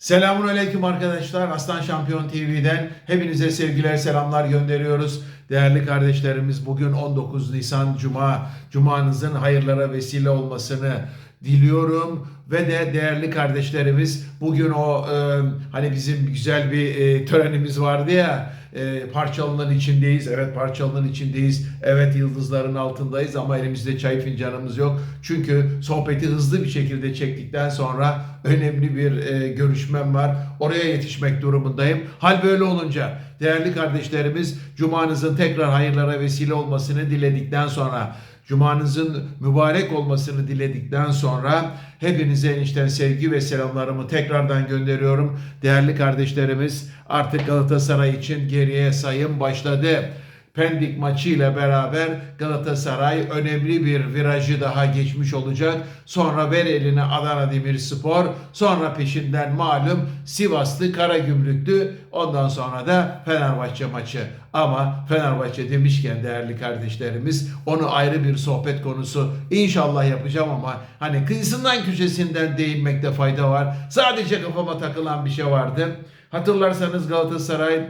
Selamun Aleyküm arkadaşlar. Aslan Şampiyon TV'den hepinize sevgiler, selamlar gönderiyoruz. Değerli kardeşlerimiz bugün 19 Nisan Cuma. Cumanızın hayırlara vesile olmasını diliyorum. Ve de değerli kardeşlerimiz bugün o e, hani bizim güzel bir e, törenimiz vardı ya e, parçalının içindeyiz. Evet parçalının içindeyiz. Evet yıldızların altındayız ama elimizde çay fincanımız yok. Çünkü sohbeti hızlı bir şekilde çektikten sonra önemli bir e, görüşmem var. Oraya yetişmek durumundayım. Hal böyle olunca değerli kardeşlerimiz cumanızın tekrar hayırlara vesile olmasını diledikten sonra Cumanızın mübarek olmasını diledikten sonra hepinize enişten sevgi ve selamlarımı tekrardan gönderiyorum. Değerli kardeşlerimiz artık Galatasaray için geriye sayım başladı. Pendik maçıyla beraber Galatasaray önemli bir virajı daha geçmiş olacak. Sonra ver eline Adana Demirspor. Sonra peşinden malum Sivaslı Karagümrüklü. Ondan sonra da Fenerbahçe maçı. Ama Fenerbahçe demişken değerli kardeşlerimiz onu ayrı bir sohbet konusu inşallah yapacağım ama hani kıyısından köşesinden değinmekte fayda var. Sadece kafama takılan bir şey vardı. Hatırlarsanız Galatasaray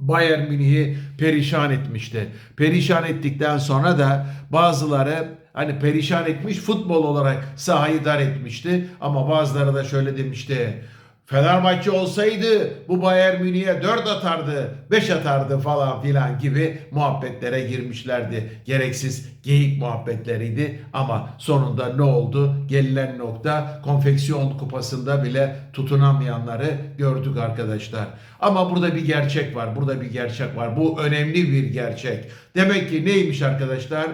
Bayern Münih'i perişan etmişti. Perişan ettikten sonra da bazıları hani perişan etmiş futbol olarak sahayı dar etmişti. Ama bazıları da şöyle demişti. Fenerbahçe olsaydı bu Bayern Münih'e 4 atardı, 5 atardı falan filan gibi muhabbetlere girmişlerdi. Gereksiz geyik muhabbetleriydi ama sonunda ne oldu? Gelinen nokta konfeksiyon kupasında bile tutunamayanları gördük arkadaşlar. Ama burada bir gerçek var. Burada bir gerçek var. Bu önemli bir gerçek. Demek ki neymiş arkadaşlar?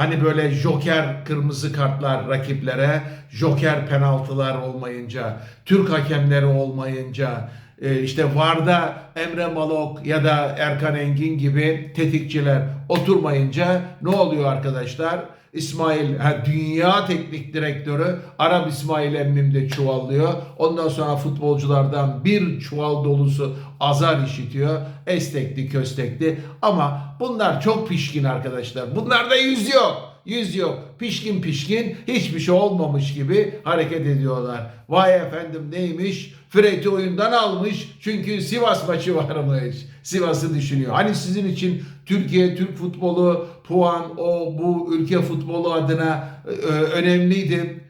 Hani böyle joker kırmızı kartlar rakiplere, joker penaltılar olmayınca, Türk hakemleri olmayınca, e, işte VAR'da Emre Malok ya da Erkan Engin gibi tetikçiler oturmayınca ne oluyor arkadaşlar? İsmail dünya teknik direktörü Arap İsmail emmim de çuvallıyor. Ondan sonra futbolculardan bir çuval dolusu azar işitiyor. Estekli köstekli ama bunlar çok pişkin arkadaşlar. Bunlarda yüz yok. Yüz yok. Pişkin pişkin hiçbir şey olmamış gibi hareket ediyorlar. Vay efendim neymiş? Fred'i oyundan almış çünkü Sivas maçı varmış. Sivas'ı düşünüyor. Hani sizin için Türkiye, Türk futbolu, puan, o bu ülke futbolu adına e, önemliydi.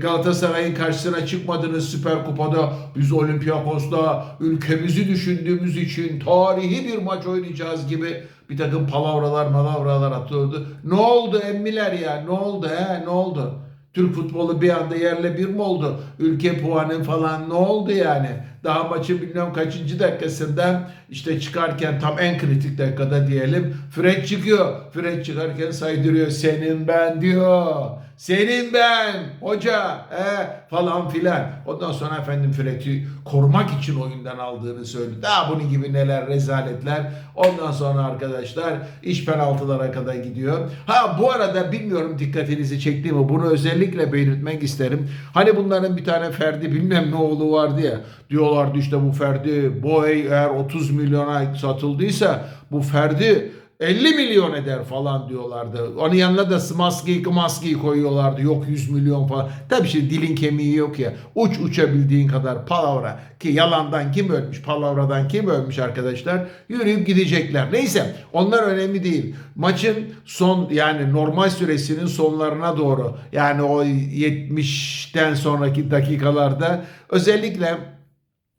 Galatasaray'ın karşısına çıkmadınız Süper Kupa'da biz Olympiakos'ta ülkemizi düşündüğümüz için tarihi bir maç oynayacağız gibi bir takım palavralar malavralar atıyordu. Ne oldu emmiler ya ne oldu he ne oldu? Türk futbolu bir anda yerle bir mi oldu? Ülke puanı falan ne oldu yani? Daha maçı bilmem kaçıncı dakikasında işte çıkarken tam en kritik dakikada diyelim Fred çıkıyor. Fred çıkarken saydırıyor senin ben diyor. Senin ben hoca he, falan filan. Ondan sonra efendim Fred'i korumak için oyundan aldığını söyledi. Daha bunun gibi neler rezaletler. Ondan sonra arkadaşlar iş penaltılara kadar gidiyor. Ha bu arada bilmiyorum dikkatinizi çekti mi bunu özellikle belirtmek isterim. Hani bunların bir tane Ferdi bilmem ne oğlu vardı ya. Diyorlardı işte bu Ferdi boy eğer 30 milyona satıldıysa bu Ferdi 50 milyon eder falan diyorlardı. Onun yanına da Smaski Kmaski koyuyorlardı. Yok 100 milyon falan. Tabii şimdi dilin kemiği yok ya. Uç uçabildiğin kadar palavra. Ki yalandan kim ölmüş, palavradan kim ölmüş arkadaşlar. Yürüyüp gidecekler. Neyse onlar önemli değil. Maçın son yani normal süresinin sonlarına doğru yani o 70'ten sonraki dakikalarda özellikle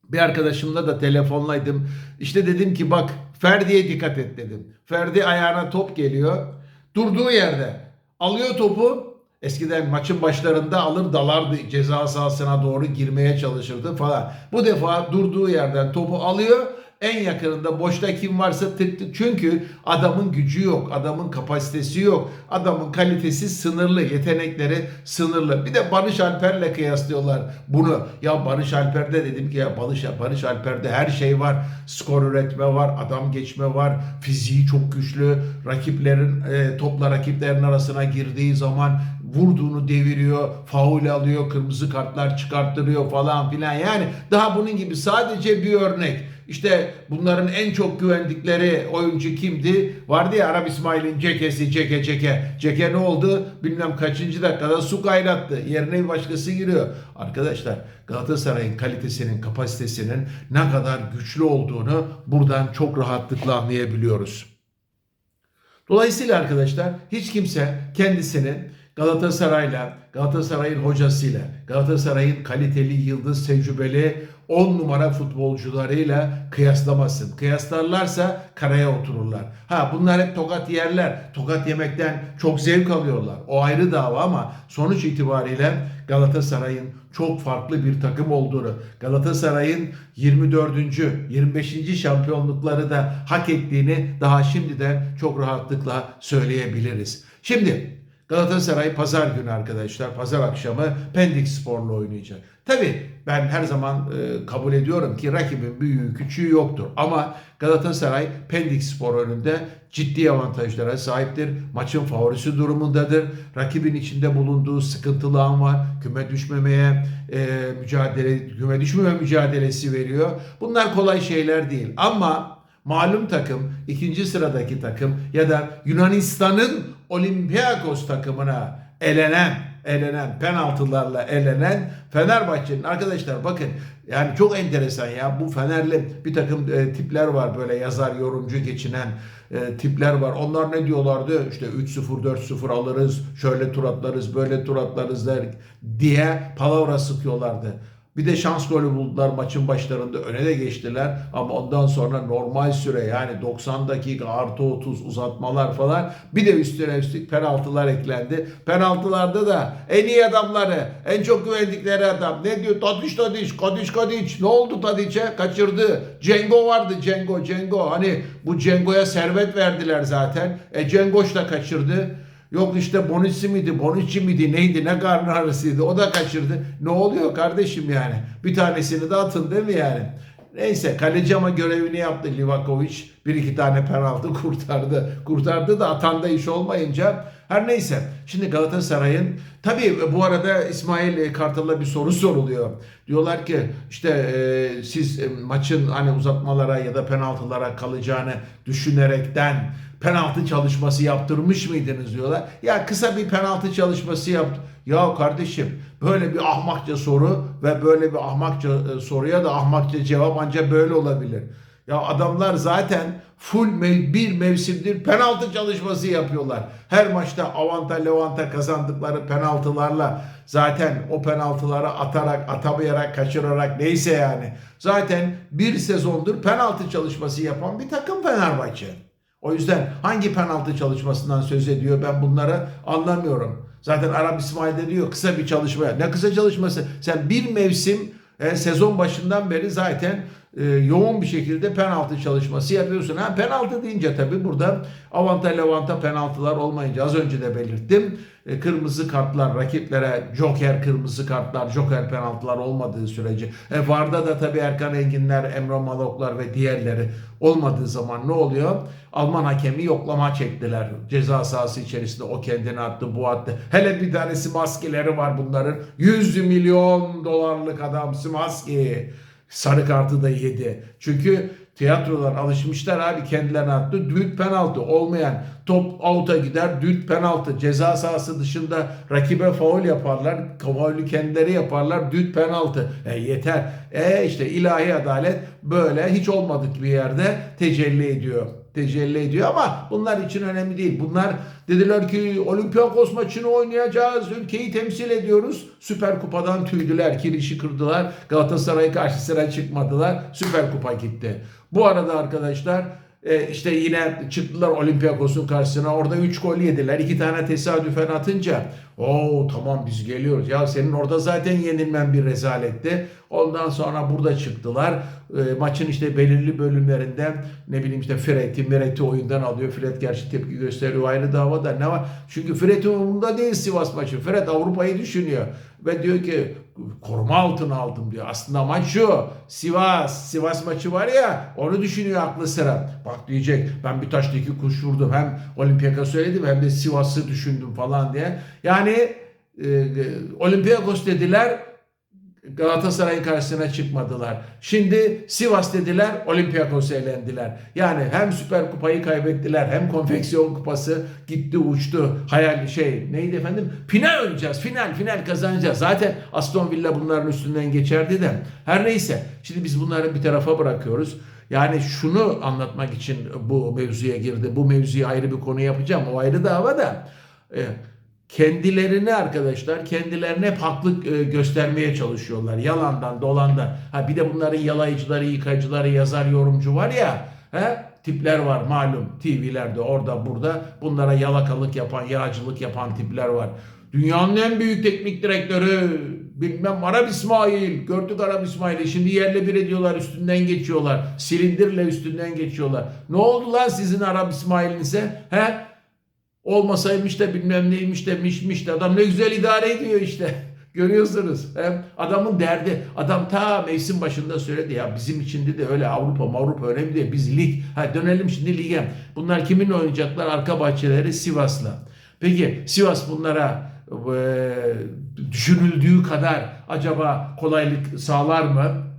bir arkadaşımla da telefonlaydım. İşte dedim ki bak Ferdi'ye dikkat et dedim. Ferdi ayağına top geliyor. Durduğu yerde alıyor topu. Eskiden maçın başlarında alır dalardı ceza sahasına doğru girmeye çalışırdı falan. Bu defa durduğu yerden topu alıyor. En yakınında boşta kim varsa tık tık. Çünkü adamın gücü yok. Adamın kapasitesi yok. Adamın kalitesi sınırlı. Yetenekleri sınırlı. Bir de Barış Alper'le kıyaslıyorlar bunu. Ya Barış Alper'de dedim ki ya Barış, Barış Alper'de her şey var. Skor üretme var. Adam geçme var. Fiziği çok güçlü. Rakiplerin e, topla rakiplerin arasına girdiği zaman vurduğunu deviriyor, faul alıyor, kırmızı kartlar çıkarttırıyor falan filan. Yani daha bunun gibi sadece bir örnek. İşte bunların en çok güvendikleri oyuncu kimdi? Vardı ya Arap İsmail'in cekesi ceke ceke. Ceke ne oldu? Bilmem kaçıncı dakikada su kaynattı. Yerine bir başkası giriyor. Arkadaşlar Galatasaray'ın kalitesinin, kapasitesinin ne kadar güçlü olduğunu buradan çok rahatlıkla anlayabiliyoruz. Dolayısıyla arkadaşlar hiç kimse kendisini Galatasaray'la, Galatasaray'ın hocasıyla, Galatasaray'ın kaliteli, yıldız, tecrübeli 10 numara futbolcularıyla kıyaslamasın. Kıyaslarlarsa karaya otururlar. Ha bunlar hep tokat yerler. Tokat yemekten çok zevk alıyorlar. O ayrı dava ama sonuç itibariyle Galatasaray'ın çok farklı bir takım olduğunu, Galatasaray'ın 24. 25. şampiyonlukları da hak ettiğini daha şimdiden çok rahatlıkla söyleyebiliriz. Şimdi Galatasaray pazar günü arkadaşlar, pazar akşamı Pendik Spor'la oynayacak. Tabi ben her zaman e, kabul ediyorum ki rakibin büyüğü küçüğü yoktur. Ama Galatasaray Pendik Spor önünde ciddi avantajlara sahiptir. Maçın favorisi durumundadır. Rakibin içinde bulunduğu sıkıntılı an var. Küme düşmemeye e, mücadele, küme düşmeme mücadelesi veriyor. Bunlar kolay şeyler değil. Ama malum takım, ikinci sıradaki takım ya da Yunanistan'ın Olympiakos takımına elenen, elenen, penaltılarla elenen Fenerbahçe'nin arkadaşlar bakın yani çok enteresan ya bu Fenerli bir takım e, tipler var böyle yazar, yorumcu geçinen e, tipler var. Onlar ne diyorlardı? İşte 3-0, 4-0 alırız, şöyle tur atlarız, böyle tur atlarız der diye palavra sıkıyorlardı. Bir de şans golü buldular maçın başlarında öne de geçtiler ama ondan sonra normal süre yani 90 dakika artı 30 uzatmalar falan bir de üstüne üstlük penaltılar eklendi. Penaltılarda da en iyi adamları en çok güvendikleri adam ne diyor Tadiç Tadiç Kadiç Kadiç ne oldu Tadiç'e kaçırdı. Cengo vardı Cengo Cengo hani bu Cengo'ya servet verdiler zaten. E Cengoş da kaçırdı. Yok işte Bonucci miydi, Bonucci miydi, neydi, ne karnı ağrısıydı o da kaçırdı. Ne oluyor kardeşim yani? Bir tanesini de atın değil mi yani? Neyse kaleci ama görevini yaptı Livakovic. Bir iki tane penaltı kurtardı. Kurtardı da atanda iş olmayınca her neyse. Şimdi Galatasaray'ın tabii bu arada İsmail Kartal'a bir soru soruluyor. Diyorlar ki işte e, siz e, maçın hani uzatmalara ya da penaltılara kalacağını düşünerekten penaltı çalışması yaptırmış mıydınız diyorlar. Ya kısa bir penaltı çalışması yaptı. Ya kardeşim böyle bir ahmakça soru ve böyle bir ahmakça e, soruya da ahmakça cevap ancak böyle olabilir. Ya adamlar zaten full mev bir mevsimdir penaltı çalışması yapıyorlar. Her maçta avanta levanta kazandıkları penaltılarla zaten o penaltıları atarak, atamayarak, kaçırarak neyse yani. Zaten bir sezondur penaltı çalışması yapan bir takım Fenerbahçe. O yüzden hangi penaltı çalışmasından söz ediyor ben bunları anlamıyorum. Zaten Arap İsmail de diyor kısa bir çalışma. Ne kısa çalışması? Sen bir mevsim e, sezon başından beri zaten e, yoğun bir şekilde penaltı çalışması yapıyorsun. Ha penaltı deyince tabii burada avanta levanta penaltılar olmayınca az önce de belirttim. E, kırmızı kartlar rakiplere joker kırmızı kartlar, joker penaltılar olmadığı sürece. E, Varda da tabii Erkan Enginler, Emre Maloklar ve diğerleri olmadığı zaman ne oluyor? Alman hakemi yoklama çektiler. Ceza sahası içerisinde o kendini attı, bu attı. Hele bir tanesi maskeleri var bunların. 100 milyon dolarlık adam Smaski. Sarı kartı da yedi. Çünkü tiyatrolar alışmışlar abi kendilerine attı. Düğüt penaltı olmayan top out'a gider. Düğüt penaltı. Ceza sahası dışında rakibe faul yaparlar. Faulü kendileri yaparlar. Düğüt penaltı. E yeter. E işte ilahi adalet böyle hiç olmadık bir yerde tecelli ediyor tecelli ediyor ama bunlar için önemli değil. Bunlar dediler ki Olympiakos maçını oynayacağız. Ülkeyi temsil ediyoruz. Süper Kupa'dan tüydüler. Kirişi kırdılar. Galatasaray karşısına çıkmadılar. Süper Kupa gitti. Bu arada arkadaşlar e, işte yine çıktılar Olympiakos'un karşısına. Orada 3 gol yediler. 2 tane tesadüfen atınca o tamam biz geliyoruz. Ya senin orada zaten yenilmen bir rezaletti. Ondan sonra burada çıktılar. E, maçın işte belirli bölümlerinde ne bileyim işte Fred'i, Miret'i oyundan alıyor. Fred gerçi tepki gösteriyor ayrı davada ne var? Çünkü Fred'in umurunda değil Sivas maçı. Fred Avrupa'yı düşünüyor. Ve diyor ki koruma altına aldım diyor. Aslında maç şu. Sivas, Sivas maçı var ya onu düşünüyor aklı sıra. Bak diyecek ben bir taşla iki kuş vurdum. Hem Olimpiyaka söyledim hem de Sivas'ı düşündüm falan diye. Yani e, e, Olympiakos dediler Galatasaray'ın karşısına çıkmadılar. Şimdi Sivas dediler, Olympiakos'u elendiler. Yani hem Süper Kupayı kaybettiler hem Konfeksiyon Kupası gitti uçtu. Hayal şey neydi efendim? Final oynayacağız. Final, final kazanacağız. Zaten Aston Villa bunların üstünden geçerdi de. Her neyse. Şimdi biz bunları bir tarafa bırakıyoruz. Yani şunu anlatmak için bu mevzuya girdi. Bu mevzuyu ayrı bir konu yapacağım. O ayrı dava da. E, kendilerini arkadaşlar kendilerine hep haklı e, göstermeye çalışıyorlar. Yalandan dolandan. Ha bir de bunların yalayıcıları, yıkayıcıları, yazar, yorumcu var ya. He? Tipler var malum TV'lerde orada burada bunlara yalakalık yapan, yağcılık yapan tipler var. Dünyanın en büyük teknik direktörü bilmem Arap İsmail, gördük Arap İsmail'i şimdi yerle bir ediyorlar üstünden geçiyorlar. Silindirle üstünden geçiyorlar. Ne oldu lan sizin Arap İsmail'inize? He? Olmasaymış da bilmem neymiş de mişmiş de adam ne güzel idare ediyor işte. Görüyorsunuz. Hem adamın derdi. Adam ta mevsim başında söyledi ya bizim için de öyle Avrupa Avrupa önemli değil. Biz lig. Ha dönelim şimdi lige. Bunlar kiminle oynayacaklar? Arka bahçeleri Sivas'la. Peki Sivas bunlara e, düşünüldüğü kadar acaba kolaylık sağlar mı?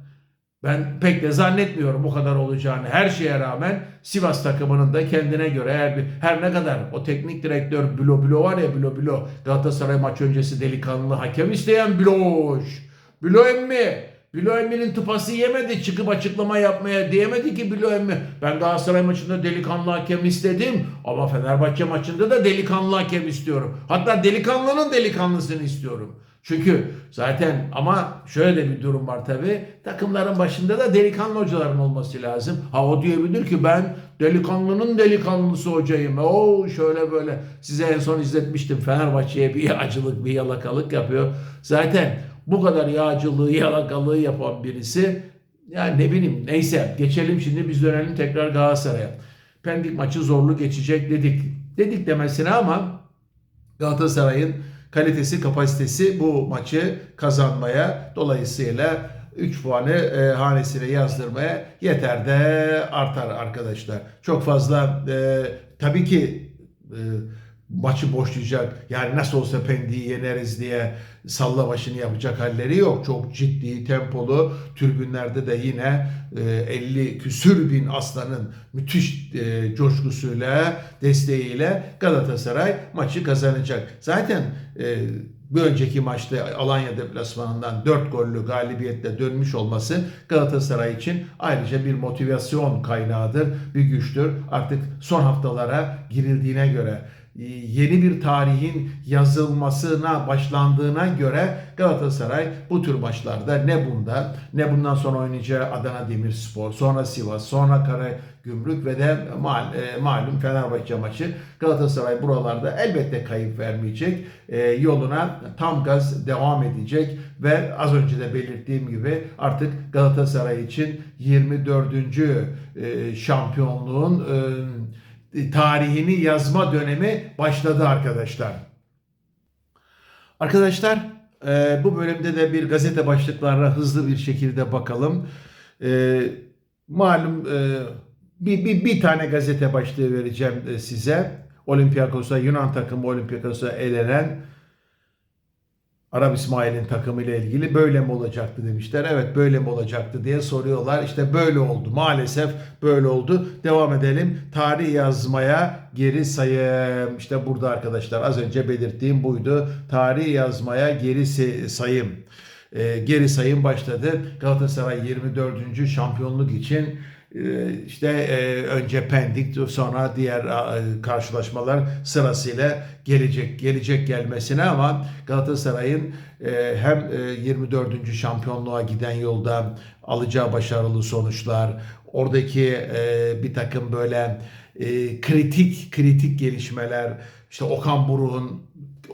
Ben pek de zannetmiyorum bu kadar olacağını. Her şeye rağmen Sivas takımının da kendine göre eğer bir, her ne kadar o teknik direktör Bilo Bilo var ya Bilo Bilo Galatasaray maç öncesi delikanlı hakem isteyen Biloş. Bilo emmi. Bilo emmi'nin tıpası yemedi çıkıp açıklama yapmaya diyemedi ki Bilo emmi. Ben Galatasaray maçında delikanlı hakem istedim ama Fenerbahçe maçında da delikanlı hakem istiyorum. Hatta delikanlının delikanlısını istiyorum. Çünkü zaten ama şöyle de bir durum var tabi. Takımların başında da delikanlı hocaların olması lazım. Ha o diyebilir ki ben delikanlının delikanlısı hocayım. O şöyle böyle size en son izletmiştim. Fenerbahçe'ye bir acılık bir yalakalık yapıyor. Zaten bu kadar yağcılığı yalakalığı yapan birisi yani ne bileyim neyse geçelim şimdi biz dönelim tekrar Galatasaray'a. Pendik maçı zorlu geçecek dedik. Dedik demesine ama Galatasaray'ın kalitesi, kapasitesi bu maçı kazanmaya dolayısıyla 3 puanı e, hanesine yazdırmaya yeter de artar arkadaşlar. Çok fazla e, tabii ki e, maçı boşlayacak yani nasıl olsa Pendik'i yeneriz diye salla başını yapacak halleri yok. Çok ciddi tempolu tribünlerde de yine e, 50 küsür bin aslanın müthiş e, coşkusuyla desteğiyle Galatasaray maçı kazanacak. Zaten e, bir önceki maçta Alanya deplasmanından 4 gollü galibiyetle dönmüş olması Galatasaray için ayrıca bir motivasyon kaynağıdır, bir güçtür. Artık son haftalara girildiğine göre yeni bir tarihin yazılmasına başlandığına göre Galatasaray bu tür maçlarda ne bunda ne bundan sonra oynayacağı Adana Demirspor, sonra Sivas, sonra Karagümrük ve de mal, e, malum Fenerbahçe maçı Galatasaray buralarda elbette kayıp vermeyecek. E, yoluna tam gaz devam edecek ve az önce de belirttiğim gibi artık Galatasaray için 24. E, şampiyonluğun e, tarihini yazma dönemi başladı arkadaşlar. Arkadaşlar e, bu bölümde de bir gazete başlıklarına hızlı bir şekilde bakalım. E, malum e, bir, bir, bir tane gazete başlığı vereceğim e, size. Olympiakos'a Yunan takımı Olympiakos'a elenen Arap İsmail'in takımı ile ilgili böyle mi olacaktı demişler. Evet böyle mi olacaktı diye soruyorlar. İşte böyle oldu. Maalesef böyle oldu. Devam edelim. Tarih yazmaya geri sayım. İşte burada arkadaşlar az önce belirttiğim buydu. Tarih yazmaya geri sayım. Ee, geri sayım başladı. Galatasaray 24. şampiyonluk için e, işte e, önce Pendik sonra diğer e, karşılaşmalar sırasıyla gelecek gelecek gelmesine ama Galatasaray'ın hem 24. şampiyonluğa giden yolda alacağı başarılı sonuçlar oradaki bir takım böyle kritik kritik gelişmeler işte Okan Buruk'un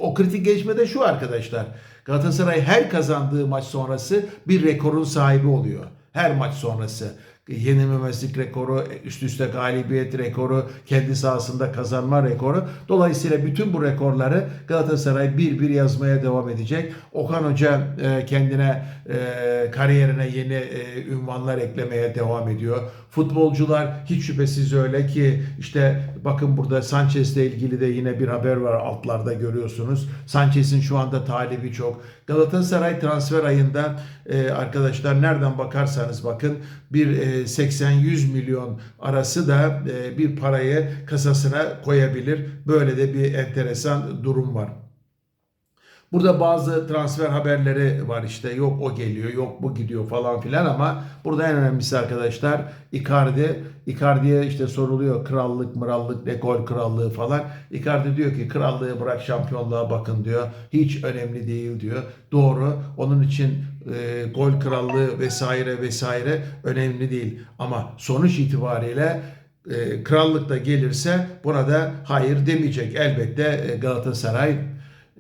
o kritik gelişmede şu arkadaşlar Galatasaray her kazandığı maç sonrası bir rekorun sahibi oluyor her maç sonrası. Yenilmemezlik rekoru, üst üste galibiyet rekoru, kendi sahasında kazanma rekoru. Dolayısıyla bütün bu rekorları Galatasaray bir bir yazmaya devam edecek. Okan Hoca e, kendine e, kariyerine yeni e, ünvanlar eklemeye devam ediyor. Futbolcular hiç şüphesiz öyle ki işte bakın burada Sanchez'le ilgili de yine bir haber var altlarda görüyorsunuz. Sanchez'in şu anda talibi çok. Galatasaray transfer ayında e, arkadaşlar nereden bakarsanız bakın bir e, 80-100 milyon arası da e, bir parayı kasasına koyabilir. Böyle de bir enteresan durum var. Burada bazı transfer haberleri var işte yok o geliyor yok bu gidiyor falan filan ama burada en önemlisi arkadaşlar Icardi. Icardi'ye işte soruluyor krallık mırallık ne gol krallığı falan. Icardi diyor ki krallığı bırak şampiyonluğa bakın diyor. Hiç önemli değil diyor. Doğru onun için e, gol krallığı vesaire vesaire önemli değil. Ama sonuç itibariyle e, krallık da gelirse buna da hayır demeyecek. Elbette e, Galatasaray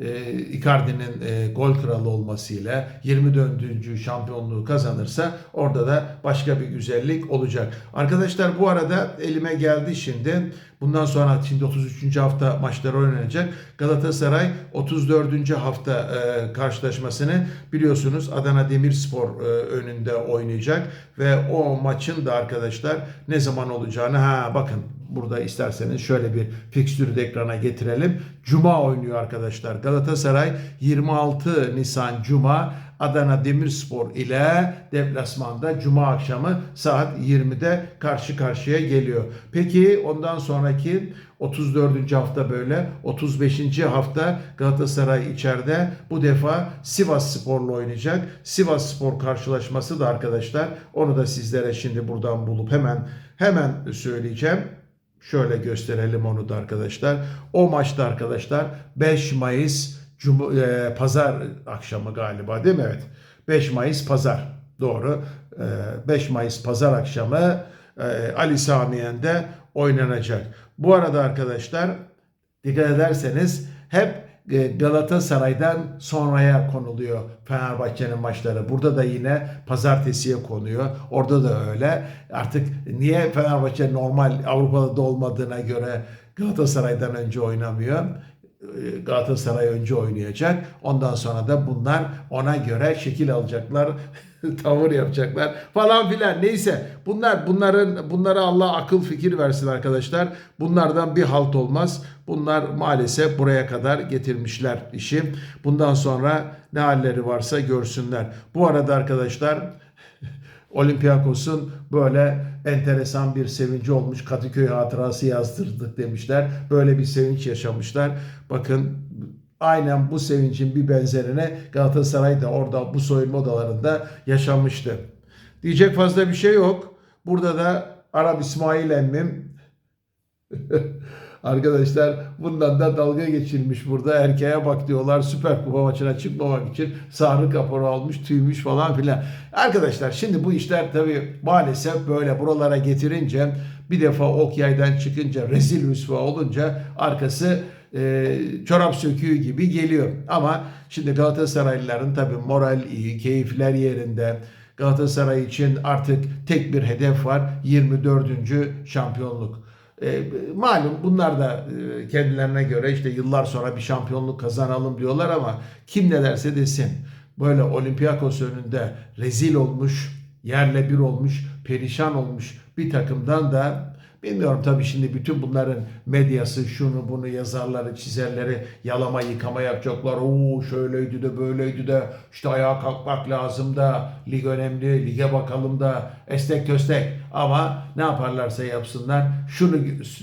e, Icardi'nin gol kralı olmasıyla 24. şampiyonluğu kazanırsa orada da başka bir güzellik olacak. Arkadaşlar bu arada elime geldi şimdi. Bundan sonra şimdi 33. hafta maçları oynanacak. Galatasaray 34. hafta e, karşılaşmasını biliyorsunuz Adana Demirspor e, önünde oynayacak ve o maçın da arkadaşlar ne zaman olacağını ha bakın burada isterseniz şöyle bir fikstürü de ekrana getirelim. Cuma oynuyor arkadaşlar. Galatasaray 26 Nisan Cuma Adana Demirspor ile deplasmanda Cuma akşamı saat 20'de karşı karşıya geliyor. Peki ondan sonraki 34. hafta böyle 35. hafta Galatasaray içeride bu defa Sivas Spor'la oynayacak. Sivas Spor karşılaşması da arkadaşlar onu da sizlere şimdi buradan bulup hemen hemen söyleyeceğim. Şöyle gösterelim onu da arkadaşlar. O maçta arkadaşlar 5 Mayıs Cum e, pazar akşamı galiba değil mi? Evet. 5 Mayıs pazar. Doğru. E, 5 Mayıs pazar akşamı e, Ali Samiyen'de oynanacak. Bu arada arkadaşlar dikkat ederseniz hep Galatasaray'dan sonraya konuluyor Fenerbahçe'nin maçları. Burada da yine pazartesiye konuyor. Orada da öyle. Artık niye Fenerbahçe normal Avrupa'da da olmadığına göre Galatasaray'dan önce oynamıyor? E, Galatasaray önce oynayacak. Ondan sonra da bunlar ona göre şekil alacaklar, tavır yapacaklar falan filan. Neyse bunlar bunların bunlara Allah akıl fikir versin arkadaşlar. Bunlardan bir halt olmaz. Bunlar maalesef buraya kadar getirmişler işi. Bundan sonra ne halleri varsa görsünler. Bu arada arkadaşlar Olympiakos'un böyle enteresan bir sevinci olmuş. Kadıköy hatırası yazdırdık demişler. Böyle bir sevinç yaşamışlar. Bakın aynen bu sevincin bir benzerine Galatasaray da orada bu soyunma odalarında yaşamıştı. Diyecek fazla bir şey yok. Burada da Arap İsmail emmim Arkadaşlar bundan da dalga geçilmiş burada. Erkeğe bak diyorlar Süper Kupa maçına çıkmamak için sarı kaporu almış, tüymüş falan filan. Arkadaşlar şimdi bu işler tabii maalesef böyle buralara getirince bir defa ok yaydan çıkınca rezil rüsva olunca arkası e, çorap söküğü gibi geliyor. Ama şimdi Galatasaraylıların tabii moral iyi, keyifler yerinde. Galatasaray için artık tek bir hedef var. 24. şampiyonluk. E, malum bunlar da e, kendilerine göre işte yıllar sonra bir şampiyonluk kazanalım diyorlar ama kim ne derse desin. Böyle Olympiakos önünde rezil olmuş, yerle bir olmuş, perişan olmuş bir takımdan da Bilmiyorum tabii şimdi bütün bunların medyası, şunu bunu yazarları, çizerleri yalama yıkama yapacaklar. Oo şöyleydi de böyleydi de işte ayağa kalkmak lazım da lig önemli, lige bakalım da estek köstek. Ama ne yaparlarsa yapsınlar şunu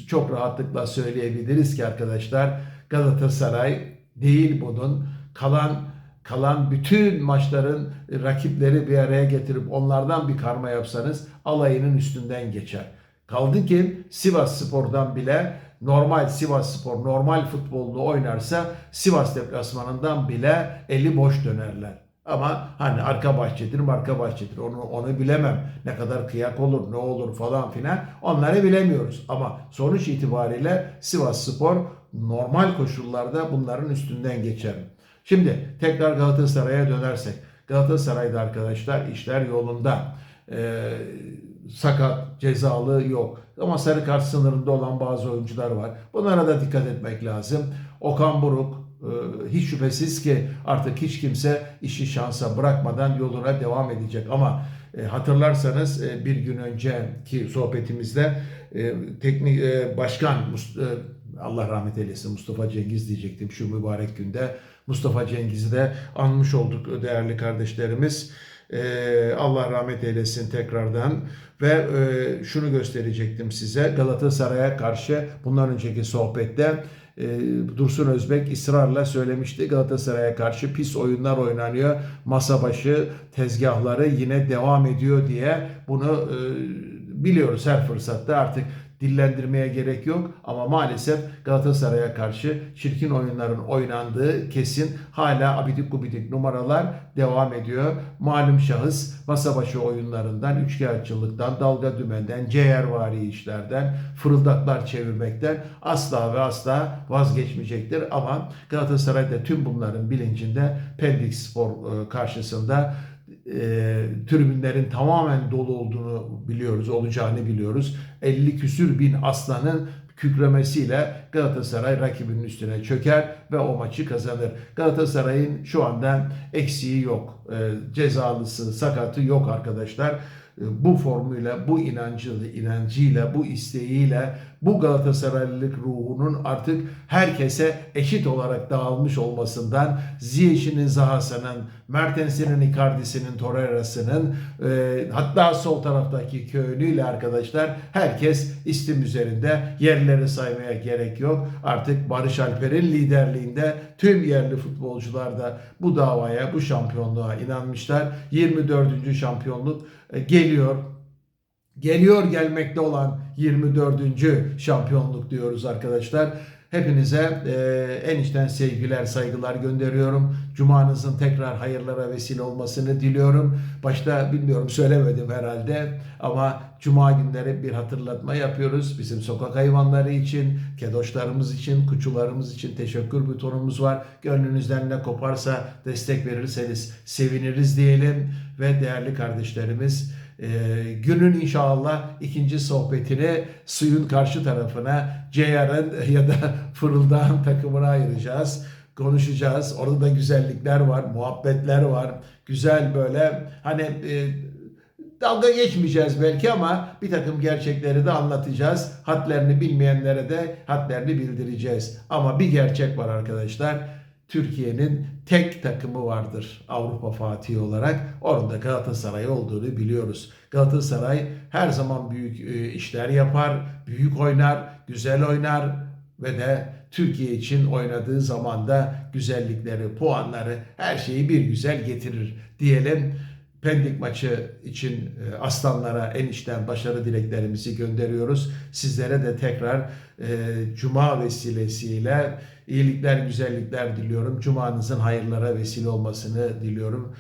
çok rahatlıkla söyleyebiliriz ki arkadaşlar Galatasaray değil bunun kalan kalan bütün maçların rakipleri bir araya getirip onlardan bir karma yapsanız alayının üstünden geçer. Kaldı ki Sivas Spor'dan bile normal Sivas Spor normal futbolunu oynarsa Sivas deplasmanından bile eli boş dönerler. Ama hani arka bahçedir marka bahçedir onu, onu bilemem. Ne kadar kıyak olur ne olur falan filan onları bilemiyoruz. Ama sonuç itibariyle Sivas Spor normal koşullarda bunların üstünden geçer. Şimdi tekrar Galatasaray'a dönersek. Galatasaray'da arkadaşlar işler yolunda. Ee, sakat, cezalı yok. Ama sarı kart sınırında olan bazı oyuncular var. Bunlara da dikkat etmek lazım. Okan Buruk e, hiç şüphesiz ki artık hiç kimse işi şansa bırakmadan yoluna devam edecek. Ama e, hatırlarsanız e, bir gün önceki sohbetimizde teknik başkan Allah rahmet eylesin Mustafa Cengiz diyecektim şu mübarek günde. Mustafa Cengiz'i de anmış olduk değerli kardeşlerimiz. Ee, Allah rahmet eylesin tekrardan. Ve e, şunu gösterecektim size Galatasaray'a karşı bundan önceki sohbette e, Dursun Özbek ısrarla söylemişti Galatasaray'a karşı pis oyunlar oynanıyor masa başı tezgahları yine devam ediyor diye bunu e, biliyoruz her fırsatta artık dillendirmeye gerek yok ama maalesef Galatasaray'a karşı çirkin oyunların oynandığı kesin hala abidik gubidik numaralar devam ediyor. Malum şahıs masa başı oyunlarından, üçkağıtçılıktan, dalga dümenden, ceğervari işlerden, fırıldaklar çevirmekten asla ve asla vazgeçmeyecektir. Ama Galatasaray da tüm bunların bilincinde Pendik Spor e, karşısında e, tribünlerin tamamen dolu olduğunu biliyoruz, olacağını biliyoruz. 50 küsür bin aslanın kükremesiyle Galatasaray rakibinin üstüne çöker ve o maçı kazanır. Galatasaray'ın şu anda eksiği yok. E, cezalısı, sakatı yok arkadaşlar. E, Bu formuyla, bu inancıyla, inancıyla, bu isteğiyle, bu Galatasaraylılık ruhunun artık herkese eşit olarak dağılmış olmasından Ziyech'inin Zaha'sının, Mertens'in Icardi'sinin, Torreira'sının e, hatta sol taraftaki köylüyle arkadaşlar herkes istim üzerinde yerleri saymaya gerek yok. Artık Barış Alper'in liderliğinde tüm yerli futbolcular da bu davaya, bu şampiyonluğa inanmışlar. 24. şampiyonluk e, geliyor. Geliyor gelmekte olan 24. şampiyonluk diyoruz arkadaşlar. Hepinize e, en içten sevgiler, saygılar gönderiyorum. Cumanızın tekrar hayırlara vesile olmasını diliyorum. Başta bilmiyorum söylemedim herhalde ama cuma günleri bir hatırlatma yapıyoruz. Bizim sokak hayvanları için, kedoşlarımız için, kuçularımız için teşekkür butonumuz var. Gönlünüzden ne koparsa destek verirseniz seviniriz diyelim ve değerli kardeşlerimiz ee, günün inşallah ikinci sohbetini suyun karşı tarafına Ceyar'ın ya da Fırıldağ'ın takımına ayıracağız. Konuşacağız. Orada da güzellikler var, muhabbetler var. Güzel böyle hani e, dalga geçmeyeceğiz belki ama bir takım gerçekleri de anlatacağız. Hatlerini bilmeyenlere de hatlerini bildireceğiz. Ama bir gerçek var arkadaşlar. Türkiye'nin tek takımı vardır Avrupa Fatih olarak. Orada Galatasaray olduğunu biliyoruz. Galatasaray her zaman büyük e, işler yapar, büyük oynar, güzel oynar ve de Türkiye için oynadığı zaman da güzellikleri, puanları, her şeyi bir güzel getirir diyelim. Pendik maçı için e, aslanlara en içten başarı dileklerimizi gönderiyoruz. Sizlere de tekrar e, Cuma vesilesiyle iyilikler, güzellikler diliyorum. Cumanızın hayırlara vesile olmasını diliyorum.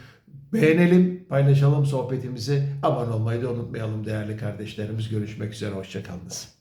Beğenelim, paylaşalım sohbetimizi. Abone olmayı da unutmayalım değerli kardeşlerimiz. Görüşmek üzere, hoşçakalınız.